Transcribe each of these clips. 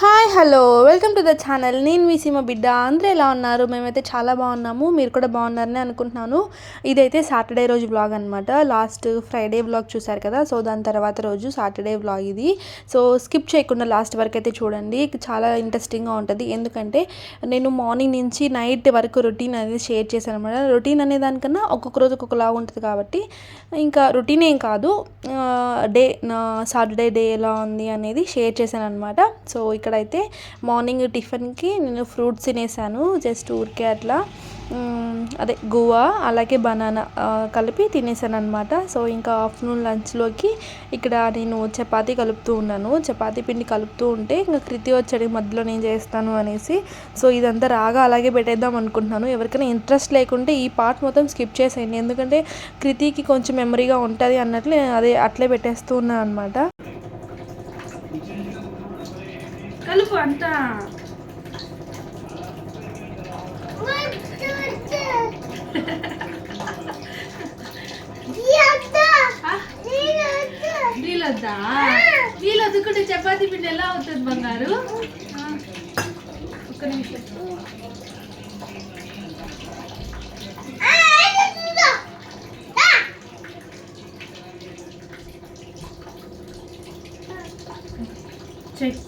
Hi hello. Welcome to the channel. నేను మీ సీమ బిడ్డ. అందరూ ఎలా ఉన్నారు? మేమైతే చాలా బాగున్నాము. మీరు కూడా బాగున్నారని అనుకుంటున్నాను. ఇదైతే సాటర్డే రోజు బ్లాగ్ అనమాట లాస్ట్ ఫ్రైడే బ్లాగ్ చూసారు కదా? సో దాని తర్వాత రోజు సాటర్డే బ్లాగ్ ఇది. సో స్కిప్ చేయకుండా లాస్ట్ వరకు అయితే చూడండి. చాలా ఇంట్రెస్టింగ్గా ఉంటుంది. ఎందుకంటే నేను మార్నింగ్ నుంచి నైట్ వరకు రొటీన్ అనేది షేర్ చేశాను అనమాట రొటీన్ అనే దానికన్నా ఒక్కొక్క రోజు ఒక్కొక్కలాగా ఉంటుంది కాబట్టి ఇంకా రొటీన్ ఏం కాదు. డే నా సాటర్డే డే ఎలా ఉంది అనేది షేర్ చేశాను అనమాట సో ఇక్కడైతే మార్నింగ్ టిఫిన్కి నేను ఫ్రూట్స్ తినేసాను జస్ట్ ఊరికే అట్లా. అదే గువా అలాగే బనానా కలిపి తినేసాను అనమాట సో ఇంకా ఆఫ్టర్నూన్ లంచ్లోకి ఇక్కడ నేను చపాతీ కలుపుతూ ఉన్నాను. చపాతీ పిండి కలుపుతూ ఉంటే ఇంకా కృతి వచ్చాడు మధ్యలో నేను చేస్తాను అనేసి. సో ఇదంతా రాగా అలాగే పెట్టేద్దాం అనుకుంటున్నాను. ఎవరికైనా ఇంట్రెస్ట్ లేకుంటే ఈ పార్ట్ మొత్తం స్కిప్ చేసేయండి. ఎందుకంటే కృతికి కొంచెం మెమరీగా ఉంటుంది అన్నట్లు నేను అదే అట్లే పెట్టేస్తూ ఉన్నాను అనమాట కలుపు అంతా. వీలొద్దా? వీలొద్దుకుంటే చపాతీ పిండి ఎలా అవుతుంది బంగారు? ఒక్క నిమిషం. చెయ్యి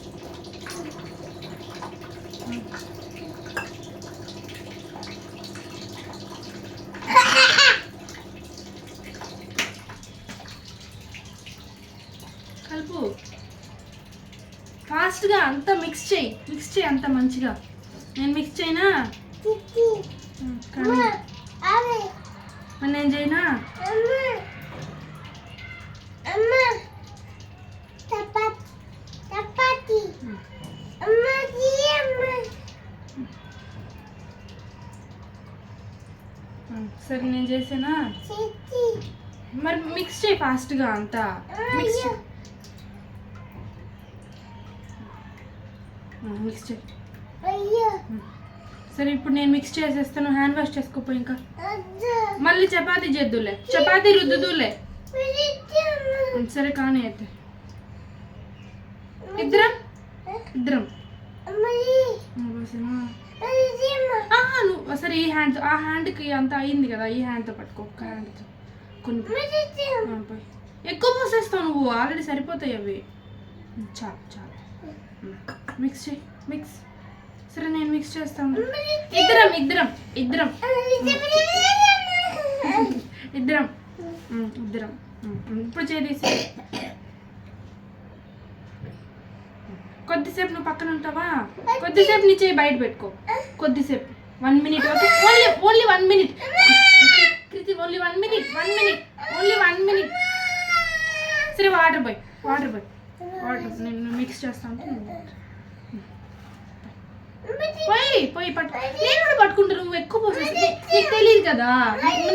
కలుపు ఫాస్ట్గా అంతా మిక్స్ చేయి మిక్స్ చేయి అంత మంచిగా. నేను మిక్స్ చేయనా? నేను చేయనా? సరే నేను చేసానా? మరి మిక్స్ చేయి ఫాస్ట్గా అంతా. మిక్స్ చేయి. ఉమ్, మిక్స్ చేయి. సరే ఇప్పుడు నేను మిక్స్ చేసేస్తాను. హ్యాండ్ వాష్ చేసుకోపో ఇంకా. మళ్ళీ చపాతీ చేద్దులే. చపాతీ రుద్దుదులే. సరే కానీ అయితే. ఇద్దరం? ఇద్దరం. నువ్వు సరే ఈ హ్యాండ్ ఆ హ్యాండ్కి అంత అయింది కదా ఈ హ్యాండ్తో పట్టుకో ఒక్క హ్యాండ్తో కొన్ని. ఎక్కువ పోసేస్తావు నువ్వు ఆల్రెడీ సరిపోతాయి అవి. చాలు చాలు. మిక్స్ చేయి మిక్స్ సరే నేను మిక్స్ చేస్తాను. ఇద్దరం ఇద్దరం ఇద్దరం. ఇద్దరం. ఇద్దరం. ఇప్పుడు చేసి కొద్దిసేపు నువ్వు పక్కన ఉంటావా? కొద్దిసేపు నీ చేయి బయట పెట్టుకో. కొద్దిసేపు. One minute okay only only one minute Kriti only one minute one minute only one minute సరే వాటర్ పోయి వాటర్ పోయి వాటర్ నేను మిక్స్ చేస్తా అంటే నువ్వు పోయి పోయి పట్టు నేను కూడా పట్టుకుంటా నువ్వు ఎక్కువ పోసేసి నీకు తెలియదు కదా?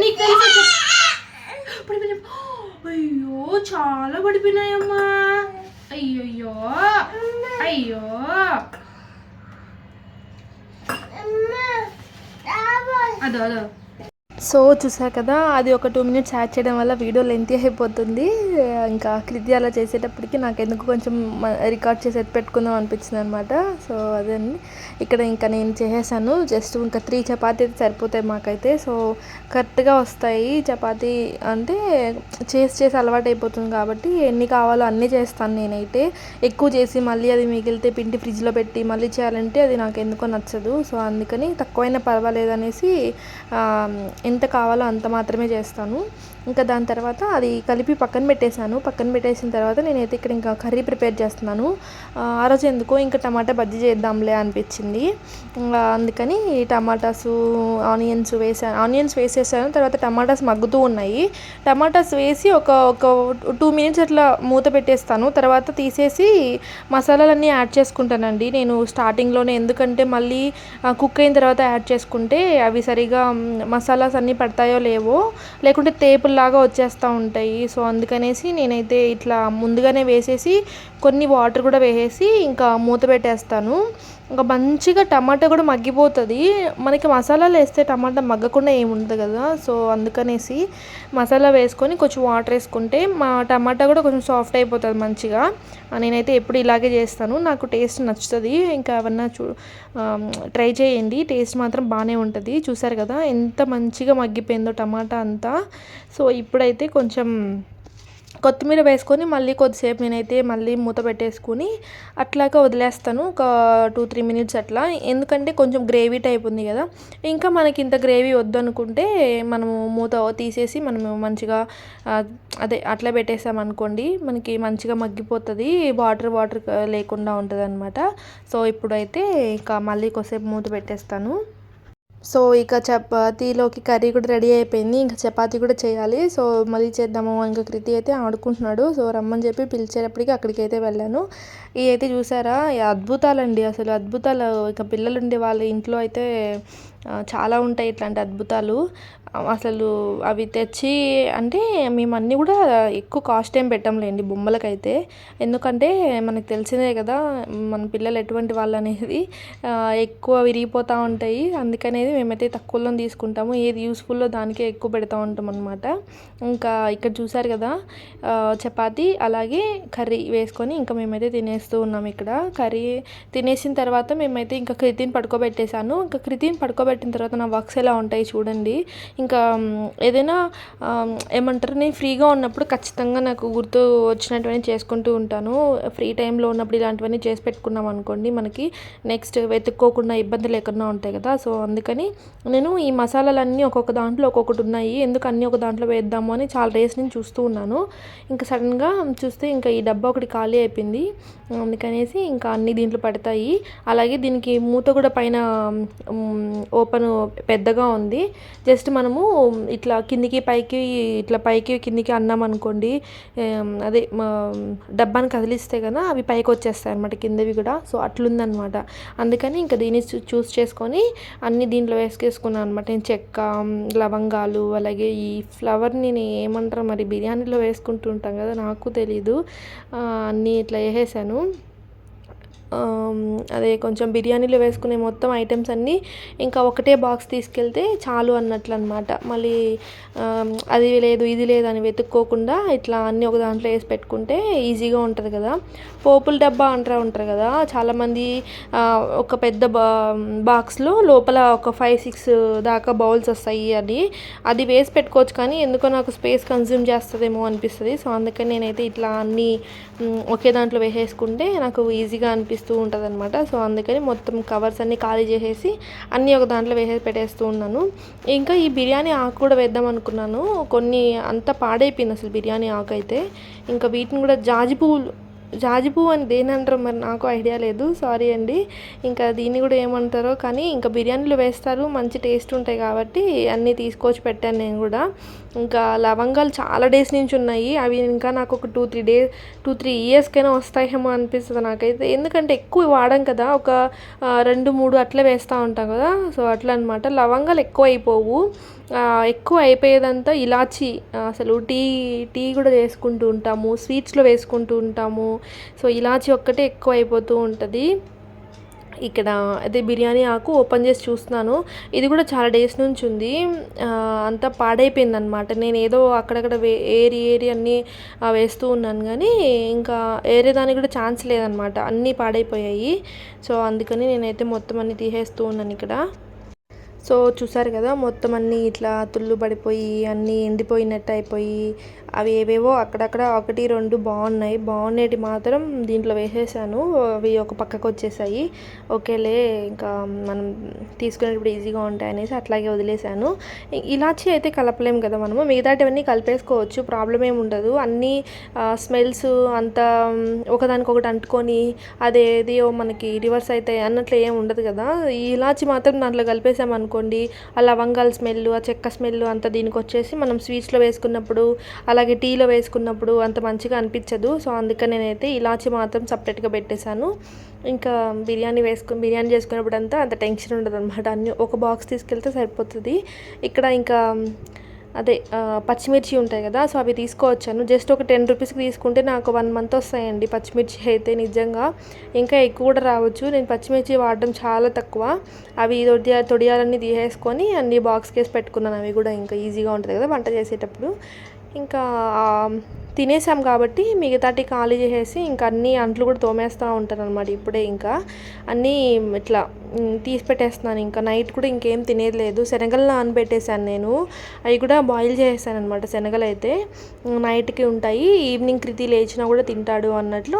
నీకు తెలిసి పడిపోయినా అయ్యో చాలా పడిపోయినాయమ్మా. అయ్యయ్యో అయ్యో. అదో అదో. సో చూసా కదా అది ఒక టూ మినిట్స్ యాడ్ చేయడం వల్ల వీడియో లెంతీ అయిపోతుంది. ఇంకా కృతి అలా చేసేటప్పటికి నాకు ఎందుకు కొంచెం రికార్డ్ చేసి పెట్టుకుందాం అనిపించింది అనమాట సో అదే ఇక్కడ ఇంకా నేను చేసేసాను. జస్ట్ ఇంకా త్రీ చపాతీ అయితే సరిపోతాయి మాకైతే. సో కరెక్ట్గా వస్తాయి. చపాతీ అంటే చేసి చేసి అలవాటు అయిపోతుంది కాబట్టి ఎన్ని కావాలో అన్నీ చేస్తాను నేనైతే. ఎక్కువ చేసి మళ్ళీ అది మిగిలితే పిండి ఫ్రిడ్జ్లో పెట్టి మళ్ళీ చేయాలంటే అది నాకు ఎందుకో నచ్చదు. సో అందుకని తక్కువైనా పర్వాలేదు అనేసి ఎంత కావాలో అంత మాత్రమే చేస్తాను. ఇంకా దాని తర్వాత అది కలిపి పక్కన పెట్టేశాను. పక్కన పెట్టేసిన తర్వాత నేనైతే ఇక్కడ ఇంకా కర్రీ ప్రిపేర్ చేస్తున్నాను. ఆ రోజు ఎందుకో ఇంకా టమాటా బజ్జీ చేద్దాంలే అనిపించింది. అందుకని టమాటాస్ ఆనియన్స్ వేసాను ఆనియన్స్ వేసేసాను. తర్వాత టమాటాస్ మగ్గుతూ ఉన్నాయి. టమాటాస్ వేసి ఒక ఒక టూ మినిట్స్ అట్లా మూత పెట్టేస్తాను. తర్వాత తీసేసి మసాలాలన్నీ యాడ్ చేసుకుంటానండి. నేను స్టార్టింగ్లోనే ఎందుకంటే మళ్ళీ కుక్ అయిన తర్వాత యాడ్ చేసుకుంటే అవి సరిగా మసాలాస్ అన్నీ పడతాయో లేవో లేకుంటే లాగా వచ్చేస్తూ ఉంటాయి. సో అందుకనేసి నేనైతే ఇట్లా ముందుగానే వేసేసి కొన్ని వాటర్ కూడా వేసేసి ఇంకా మూత పెట్టేస్తాను. ఇంకా మంచిగా టమాటా కూడా మగ్గిపోతుంది. మనకి మసాలాలు వేస్తే టమాటా మగ్గకుండా ఏమి ఉండదు కదా. సో అందుకనేసి మసాలా వేసుకొని కొంచెం వాటర్ వేసుకుంటే మా టమాటా కూడా కొంచెం సాఫ్ట్ అయిపోతుంది మంచిగా. నేనైతే ఎప్పుడు ఇలాగే చేస్తాను. నాకు టేస్ట్ నచ్చుతుంది. ఇంకా ఏమన్నా చూ ట్రై చేయండి. టేస్ట్ మాత్రం బాగానే ఉంటుంది. చూసారు కదా ఎంత మంచిగా మగ్గిపోయిందో టమాటా అంతా. సో ఇప్పుడైతే కొంచెం కొత్తిమీర వేసుకొని మళ్ళీ కొద్దిసేపు నేనైతే మళ్ళీ మూత పెట్టేసుకుని అట్లాగా వదిలేస్తాను. ఒక టూ త్రీ మినిట్స్ అట్లా. ఎందుకంటే కొంచెం గ్రేవీ టైప్ ఉంది కదా. ఇంకా మనకి ఇంత గ్రేవీ వద్దనుకుంటే మనము మూత తీసేసి మనము మంచిగా అదే అట్లా పెట్టేసామనుకోండి మనకి మంచిగా మగ్గిపోతుంది. వాటర్ వాటర్ లేకుండా ఉంటుంది అనమాట సో ఇప్పుడైతే ఇంకా మళ్ళీ కొద్దిసేపు మూత పెట్టేస్తాను. సో ఇక చపాతీలోకి కర్రీ కూడా రెడీ అయిపోయింది. ఇంకా చపాతీ కూడా చేయాలి. సో మళ్ళీ చేద్దాము ఇంకా కృతి అయితే ఆడుకుంటున్నాడు. సో రమ్మని చెప్పి పిలిచేటప్పటికి అక్కడికి అయితే వెళ్ళాను. ఇవి అయితే చూసారా అద్భుతాలండి అసలు అద్భుతాలు. ఇక పిల్లలు ఉండే వాళ్ళ ఇంట్లో అయితే చాలా ఉంటాయి ఇట్లాంటి అద్భుతాలు. అసలు అవి తెచ్చి అంటే మేము అన్నీ కూడా ఎక్కువ కాస్ట్ ఏం పెట్టంలేండి బొమ్మలకైతే. ఎందుకంటే మనకు తెలిసిందే కదా మన పిల్లలు ఎటువంటి వాళ్ళు అనేది ఎక్కువ విరిగిపోతూ ఉంటాయి. అందుకనేది మేమైతే తక్కువలో తీసుకుంటాము. ఏది యూస్ఫుల్లో దానికే ఎక్కువ పెడతా ఉంటాం అనమాట ఇంకా ఇక్కడ చూసారు కదా చపాతి అలాగే కర్రీ వేసుకొని ఇంకా మేమైతే తినేస్తూ ఉన్నాం ఇక్కడ. కర్రీ తినేసిన తర్వాత మేమైతే ఇంకా క్రితిని పడుకోబెట్టేశాను. ఇంకా క్రితిని పడుకోబెట్టిన తర్వాత నా వర్క్స్ ఎలా ఉంటాయి చూడండి. ఇంకా ఏదైనా ఏమంటారు నేను ఫ్రీగా ఉన్నప్పుడు ఖచ్చితంగా నాకు గుర్తు వచ్చినటువంటి చేసుకుంటూ ఉంటాను. ఫ్రీ టైంలో ఉన్నప్పుడు ఇలాంటివన్నీ చేసి పెట్టుకున్నాం అనుకోండి మనకి నెక్స్ట్ వెతుక్కోకుండా ఇబ్బంది లేకుండా ఉంటాయి కదా. సో అందుకని నేను ఈ మసాలాలన్నీ ఒక్కొక్క దాంట్లో ఒక్కొక్కటి ఉన్నాయి. ఎందుకు అన్నీ ఒక దాంట్లో వేద్దాము అని చాలా డేస్ నుంచి చూస్తూ ఉన్నాను. ఇంకా సడన్గా చూస్తే ఇంకా ఈ డబ్బా ఒకటి ఖాళీ అయిపోయింది. అందుకనేసి ఇంకా అన్ని దీంట్లో పడతాయి. అలాగే దీనికి మూత కూడా పైన ఓపెన్ పెద్దగా ఉంది. జస్ట్ మనం మనము ఇట్లా కిందికి పైకి ఇట్లా పైకి కిందికి అన్నాం అనుకోండి అదే డబ్బాని కదిలిస్తే కదా అవి పైకి వచ్చేస్తాయి అనమాట కిందవి కూడా. సో అట్లుందనమాట అందుకని ఇంకా దీన్ని చూస్ చేసుకొని అన్ని దీంట్లో వేసుకేసుకున్నాను అనమాట నేను చెక్క లవంగాలు అలాగే ఈ ఫ్లవర్ని ఏమంటారు మరి బిర్యానీలో వేసుకుంటుంటాం కదా నాకు తెలీదు. అన్నీ ఇట్లా వేసేసాను. అదే కొంచెం బిర్యానీలో వేసుకునే మొత్తం ఐటమ్స్ అన్నీ ఇంకా ఒకటే బాక్స్ తీసుకెళ్తే చాలు అన్నట్లు అనమాట మళ్ళీ అది లేదు ఇది లేదు అని వెతుక్కోకుండా ఇట్లా అన్నీ ఒక దాంట్లో వేసి పెట్టుకుంటే ఈజీగా ఉంటుంది కదా. పోపుల డబ్బా అంటారు ఉంటారు కదా. చాలామంది ఒక పెద్ద బా బాక్స్లో లోపల ఒక ఫైవ్ సిక్స్ దాకా బౌల్స్ వస్తాయి అది అది వేసి పెట్టుకోవచ్చు కానీ ఎందుకో నాకు స్పేస్ కన్జ్యూమ్ చేస్తుందేమో అనిపిస్తుంది. సో అందుకని నేనైతే ఇట్లా అన్నీ ఒకే దాంట్లో వేసేసుకుంటే నాకు ఈజీగా అనిపిస్తుంది. కనిపిస్తూ ఉంటుంది అనమాట సో అందుకని మొత్తం కవర్స్ అన్నీ ఖాళీ చేసేసి అన్నీ ఒక దాంట్లో వేసేసి పెట్టేస్తూ ఉన్నాను. ఇంకా ఈ బిర్యానీ ఆకు కూడా వేద్దాం అనుకున్నాను. కొన్ని అంత పాడైపోయింది అసలు బిర్యానీ ఆకు అయితే. ఇంకా వీటిని కూడా జాజి పువ్వులు జాజి పువ్వు అని దేనంటారో మరి నాకు ఐడియా లేదు. సారీ అండి. ఇంకా దీన్ని కూడా ఏమంటారో కానీ ఇంకా బిర్యానీలు వేస్తారు. మంచి టేస్ట్ ఉంటాయి కాబట్టి అన్నీ తీసుకొచ్చి పెట్టాను నేను కూడా. ఇంకా లవంగాలు చాలా డేస్ నుంచి ఉన్నాయి. అవి ఇంకా నాకు ఒక two three days two three ఇయర్స్కైనా వస్తాయేమో అనిపిస్తుంది నాకైతే. ఎందుకంటే ఎక్కువ వాడడం కదా ఒక రెండు మూడు అట్లా వేస్తూ ఉంటాం కదా. సో అట్లా అనమాట లవంగాలు ఎక్కువ అయిపోవు ఎక్కువ అయిపోయేదంతా ఇలాచి అసలు టీ టీ కూడా వేసుకుంటూ ఉంటాము స్వీట్స్లో వేసుకుంటూ ఉంటాము. సో ఇలాచి ఒక్కటే ఎక్కువ అయిపోతూ ఉంటుంది. ఇక్కడ అదే బిర్యానీ ఆకు ఓపెన్ చేసి చూస్తున్నాను. ఇది కూడా చాలా డేస్ నుంచి ఉంది. అంతా పాడైపోయింది అనమాట నేను ఏదో అక్కడక్కడ వే ఏరి ఏరి అన్నీ వేస్తూ ఉన్నాను కానీ ఇంకా ఏరే దానికి కూడా ఛాన్స్ లేదనమాట అన్నీ పాడైపోయాయి. సో అందుకని నేనైతే మొత్తం అన్నీ తీసేస్తూ ఉన్నాను ఇక్కడ. సో చూసారు కదా మొత్తం అన్నీ ఇట్లా తుళ్ళు పడిపోయి అన్నీ ఎండిపోయినట్టు అయిపోయి అవి ఏవేవో అక్కడక్కడ ఒకటి రెండు బాగున్నాయి. బాగునేటి మాత్రం దీంట్లో వేసేసాను. అవి ఒక పక్కకు వచ్చేసాయి. ఓకేలే ఇంకా మనం తీసుకునేటప్పుడు ఈజీగా ఉంటాయి అనేసి అట్లాగే వదిలేసాను. ఇలాచి అయితే కలపలేము కదా మనము. మిగతాటివన్నీ కలిపేసుకోవచ్చు. ప్రాబ్లం ఏమి ఉండదు. అన్నీ స్మెల్స్ అంతా ఒకదానికొకటి అంటుకొని అదేది మనకి రివర్స్ అయితే అన్నట్లు ఏం ఉండదు కదా. ఈ ఇలాచి మాత్రం దాంట్లో అనుకోండి. ఆ లవంగాల స్మెల్ ఆ చెక్క స్మెల్ అంత దీనికి వచ్చేసి మనం స్వీట్స్లో వేసుకున్నప్పుడు అలాగే టీలో వేసుకున్నప్పుడు అంత మంచిగా అనిపించదు. సో అందుకని నేనైతే ఇలాచి మాత్రం సపరేట్గా పెట్టేశాను. ఇంకా బిర్యానీ వేసుకుని బిర్యానీ చేసుకున్నప్పుడు అంతా అంత టెన్షన్ ఉండదు అనమాట అన్ని ఒక బాక్స్ తీసుకెళ్తే సరిపోతుంది. ఇక్కడ ఇంకా అదే పచ్చిమిర్చి ఉంటాయి కదా సో అవి తీసుకోవచ్చాను. జస్ట్ ఒక టెన్ రూపీస్కి తీసుకుంటే నాకు వన్ మంత్ వస్తాయండి పచ్చిమిర్చి అయితే నిజంగా. ఇంకా ఎక్కువ కూడా రావచ్చు. నేను పచ్చిమిర్చి వాడడం చాలా తక్కువ. అవి తొడియా తొడియాలన్నీ తీసేసుకొని అన్ని బాక్స్కి వేసి పెట్టుకున్నాను. అవి కూడా ఇంకా ఈజీగా ఉంటుంది కదా వంట చేసేటప్పుడు. ఇంకా తినేసాం కాబట్టి మిగతాటి ఖాళీ చేసేసి ఇంకా అన్ని అంట్లు కూడా తోమేస్తూ ఉంటాను అనమాట ఇప్పుడే ఇంకా. అన్నీ ఇట్లా తీసి పెట్టేస్తున్నాను. ఇంకా నైట్ కూడా ఇంకేం తినేది లేదు. శనగలు నానబెట్టేశాను నేను. అవి కూడా బాయిల్ చేసేసాను అనమాట శనగలు అయితే నైట్కి ఉంటాయి. ఈవినింగ్ కృతి లేచినా కూడా తింటాడు అన్నట్లు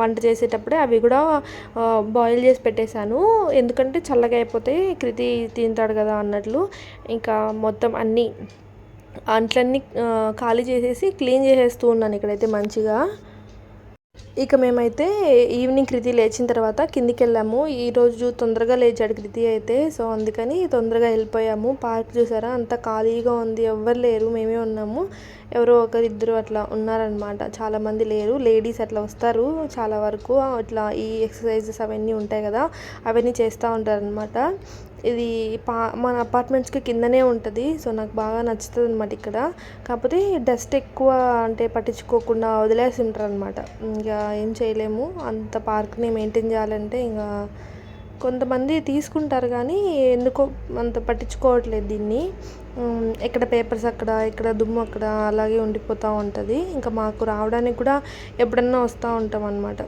వంట చేసేటప్పుడే అవి కూడా బాయిల్ చేసి పెట్టేశాను. ఎందుకంటే చల్లగా అయిపోతే కృతి తింటాడు కదా అన్నట్లు. ఇంకా మొత్తం అన్నీ అంట్లన్నీ ఖాళీ చేసేసి క్లీన్ చేసేస్తూ ఉన్నాను ఇక్కడైతే మంచిగా. ఇక మేమైతే ఈవినింగ్ కృతి లేచిన తర్వాత కిందికి వెళ్ళాము ఈరోజు తొందరగా లేచాడు కృతి అయితే సో అందుకని తొందరగా వెళ్ళిపోయాము. పార్క్ చూసారా? అంత ఖాళీగా ఉంది. ఎవ్వరు లేరు మేమే ఉన్నాము. ఎవరో ఒకరు ఇద్దరు అట్లా ఉన్నారనమాట చాలామంది లేరు. లేడీస్ అట్లా వస్తారు చాలా వరకు. అట్లా ఈ ఎక్సర్సైజెస్ అవన్నీ ఉంటాయి కదా అవన్నీ చేస్తూ ఉంటారనమాట ఇది పా మన అపార్ట్మెంట్స్కి కిందనే ఉంటుంది. సో నాకు బాగా నచ్చుతుంది అనమాట ఇక్కడ. కాకపోతే డస్ట్ ఎక్కువ అంటే పట్టించుకోకుండా వదిలేసి ఉంటారు అనమాట ఇంకా ఏం చేయలేము. అంత పార్క్ని మెయింటైన్ చేయాలంటే ఇంకా కొంతమంది తీసుకుంటారు కానీ ఎందుకో అంత పట్టించుకోవట్లేదు దీన్ని. ఇక్కడ ఎక్కడ పేపర్స్ అక్కడ ఇక్కడ దుమ్ము అక్కడ అలాగే ఉండిపోతూ ఉంటుంది. ఇంకా మాకు రావడానికి కూడా ఎప్పుడన్నా వస్తూ ఉంటాం అన్నమాట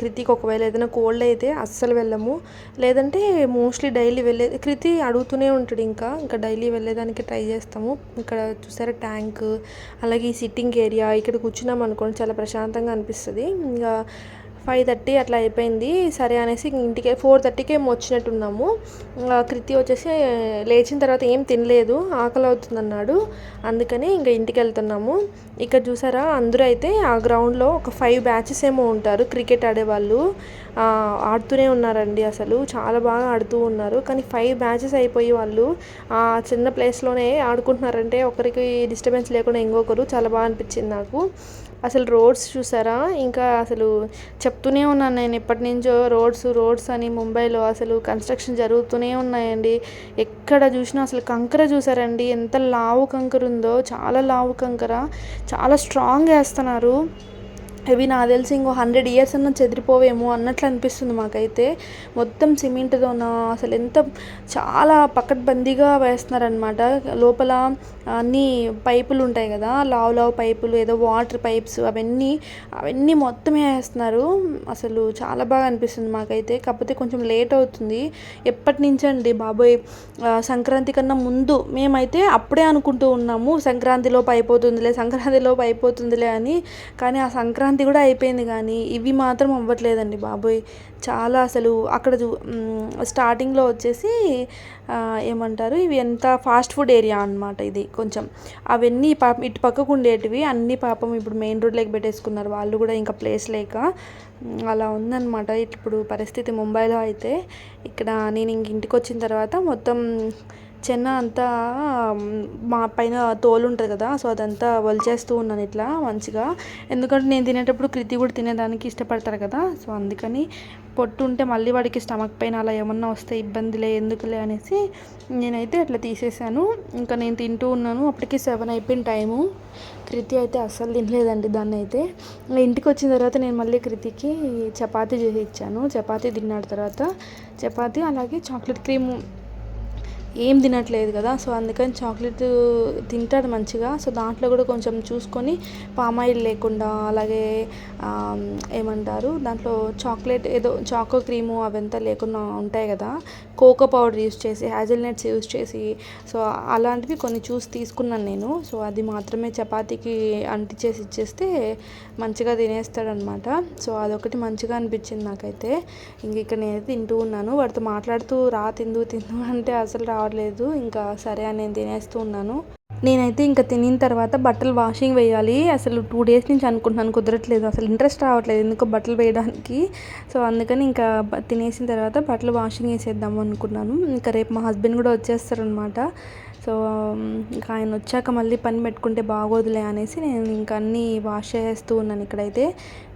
కృతికి ఒకవేళ ఏదైనా కోల్డ్ అయితే అస్సలు వెళ్ళము. లేదంటే మోస్ట్లీ డైలీ వెళ్ళే కృతి అడుగుతూనే ఉంటాడు ఇంకా. ఇంకా డైలీ వెళ్ళేదానికి ట్రై చేస్తాము. ఇక్కడ చూసారా ట్యాంక్ అలాగే ఈ సిట్టింగ్ ఏరియా ఇక్కడ కూర్చున్నాం అనుకోండి చాలా ప్రశాంతంగా అనిపిస్తుంది. ఇంకా ఫైవ్ థర్టీ అట్లా అయిపోయింది. సరే అనేసి ఇంటికి ఫోర్ థర్టీకి ఏమో వచ్చినట్టున్నాము. కృతి వచ్చేసి లేచిన తర్వాత ఏం తినలేదు ఆకలి అవుతుంది అన్నాడు అందుకని ఇంకా ఇంటికి వెళ్తున్నాము. ఇక్కడ చూసారా అందరూ అయితే ఆ గ్రౌండ్లో ఒక ఫైవ్ బ్యాచెస్ ఏమో ఉంటారు క్రికెట్ ఆడేవాళ్ళు. ఆడుతూనే ఉన్నారండి అసలు. చాలా బాగా ఆడుతూ ఉన్నారు. కానీ ఫైవ్ బ్యాచెస్ అయిపోయి వాళ్ళు ఆ చిన్న ప్లేస్లోనే ఆడుకుంటున్నారంటే ఒకరికి డిస్టర్బెన్స్ లేకుండా ఇంకొకరు చాలా బాగా అనిపించింది నాకు. అసలు రోడ్స్ చూసారా? ఇంకా అసలు చెప్తూనే ఉన్నాను నేను ఎప్పటి నుంచో రోడ్స్ రోడ్స్ అని ముంబైలో అసలు కన్స్ట్రక్షన్ జరుగుతూనే ఉన్నాయండి. ఎక్కడ చూసినా అసలు కంకర చూసారండి. ఎంత లావు కంకర ఉందో చాలా లావు కంకర. చాలా స్ట్రాంగ్ వేస్తున్నారు. ఇవి నాకు తెలిసి ఇంకో హండ్రెడ్ ఇయర్స్ అన్న చెదిరిపోవేమో అన్నట్లు అనిపిస్తుంది మాకైతే. మొత్తం సిమెంట్తోన అసలు ఎంత చాలా పకడ్బందీగా వేస్తున్నారనమాట లోపల అన్ని పైపులు ఉంటాయి కదా లావు లావు పైపులు ఏదో వాటర్ పైప్స్ అవన్నీ అవన్నీ మొత్తం వేస్తున్నారు. అసలు చాలా బాగా అనిపిస్తుంది మాకైతే. కాకపోతే కొంచెం లేట్ అవుతుంది. ఎప్పటి నుంచి అండి బాబోయ్? సంక్రాంతి కన్నా ముందు మేమైతే అప్పుడే అనుకుంటూ ఉన్నాము సంక్రాంతిలోపు అయిపోతుందిలే సంక్రాంతిలోపు అయిపోతుందిలే అని. కానీ ఆ సంక్రాంతి కూడా అయిపోయింది కానీ ఇవి మాత్రం అవ్వట్లేదండి బాబోయ్. చాలా అసలు అక్కడ చూ స్టార్టింగ్లో వచ్చేసి ఏమంటారు ఇవి ఎంత ఫాస్ట్ ఫుడ్ ఏరియా అన్నమాట ఇది కొంచెం. అవన్నీ పాపం ఇటు పక్కకు ఉండేటివి అన్ని పాపం ఇప్పుడు మెయిన్ రోడ్లోకి పెట్టేసుకున్నారు. వాళ్ళు కూడా ఇంకా ప్లేస్ లేక అలా ఉందన్నమాట. ఇప్పుడు పరిస్థితి ముంబైలో అయితే. ఇక్కడ నేను ఇంక ఇంటికి వచ్చిన తర్వాత మొత్తం చెన్న అంతా మా పైన తోలు ఉంటుంది కదా సో అదంతా వలిచేస్తూ ఉన్నాను ఇట్లా మంచిగా. ఎందుకంటే నేను తినేటప్పుడు కృతి కూడా తినేదానికి ఇష్టపడతారు కదా సో అందుకని పొట్టు ఉంటే మళ్ళీ వాడికి స్టమక్ పైన అలా ఏమన్నా వస్తే ఇబ్బందిలే ఎందుకులే అనేసి నేనైతే అట్లా తీసేసాను. ఇంకా నేను తింటూ ఉన్నాను. అప్పటికి సెవెన్ అయిపోయిన టైము. కృతి అయితే అస్సలు తినలేదండి దాన్ని అయితే. ఇంటికి వచ్చిన తర్వాత నేను మళ్ళీ కృతికి చపాతీ చేసి ఇచ్చాను. చపాతీ తిన్నాడు తర్వాత. చపాతీ అలాగే చాక్లెట్ క్రీమ్ ఏం తినట్లేదు కదా సో అందుకని చాక్లెట్ తింటాడు మంచిగా. సో దాంట్లో కూడా కొంచెం చూసుకొని పామాయిల్ లేకుండా అలాగే ఏమంటారు దాంట్లో చాక్లెట్ ఏదో చాకో క్రీము అవంతా లేకుండా ఉంటాయి కదా కోకో పౌడర్ యూస్ చేసి హ్యాజిల్నట్స్ యూస్ చేసి సో అలాంటివి కొన్ని చూసి తీసుకున్నాను నేను. సో అది మాత్రమే చపాతీకి అంటించేసి ఇచ్చేస్తే మంచిగా తినేస్తాడనమాట. సో అదొకటి మంచిగా అనిపించింది నాకైతే. ఇంక ఇక్కడ నేనైతే తింటూ ఉన్నాను. వాడితో మాట్లాడుతూ రా తిందు తిందు అంటే అసలు రా రావట్లేదు ఇంకా సరే అని నేను తినేస్తూ ఉన్నాను. నేనైతే ఇంకా తినిన తర్వాత బట్టలు వాషింగ్ వేయాలి. అసలు టూ డేస్ నుంచి అనుకుంటున్నాను కుదరట్లేదు. అసలు ఇంట్రెస్ట్ రావట్లేదు ఎందుకో బట్టలు వేయడానికి. సో అందుకని ఇంకా తినేసిన తర్వాత బట్టలు వాషింగ్ వేసేద్దాము అనుకున్నాను. ఇంకా రేపు మా హస్బెండ్ కూడా వచ్చేస్తారనమాట సో ఇంకా ఆయన వచ్చాక మళ్ళీ పని పెట్టుకుంటే బాగోదులే అనేసి నేను ఇంకా అన్నీ వాష్ చేస్తూ ఉన్నాను ఇక్కడైతే.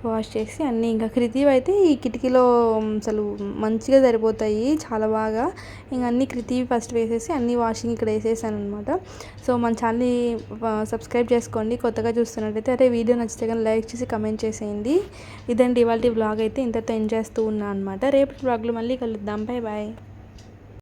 వాష్ చేసి అన్నీ ఇంకా కృతీవ్ అయితే ఈ కిటికీలో అసలు మంచిగా సరిపోతాయి చాలా బాగా. ఇంకా అన్నీ కృతీవి ఫస్ట్ వేసేసి అన్నీ వాషింగ్ ఇక్కడ వేసేసాను అనమాట సో మన ఛానల్ని సబ్స్క్రైబ్ చేసుకోండి. కొత్తగా చూస్తున్నట్టయితే అదే వీడియో నచ్చితే కానీ లైక్ చేసి కమెంట్ చేసేయండి. ఇదండి ఇవాళ బ్లాగ్ అయితే ఇంతతో ఎంజాయ్ చేస్తూ ఉన్నాను అనమాట రేపు బ్లాగ్లో మళ్ళీ కలుద్దాం. Bye bye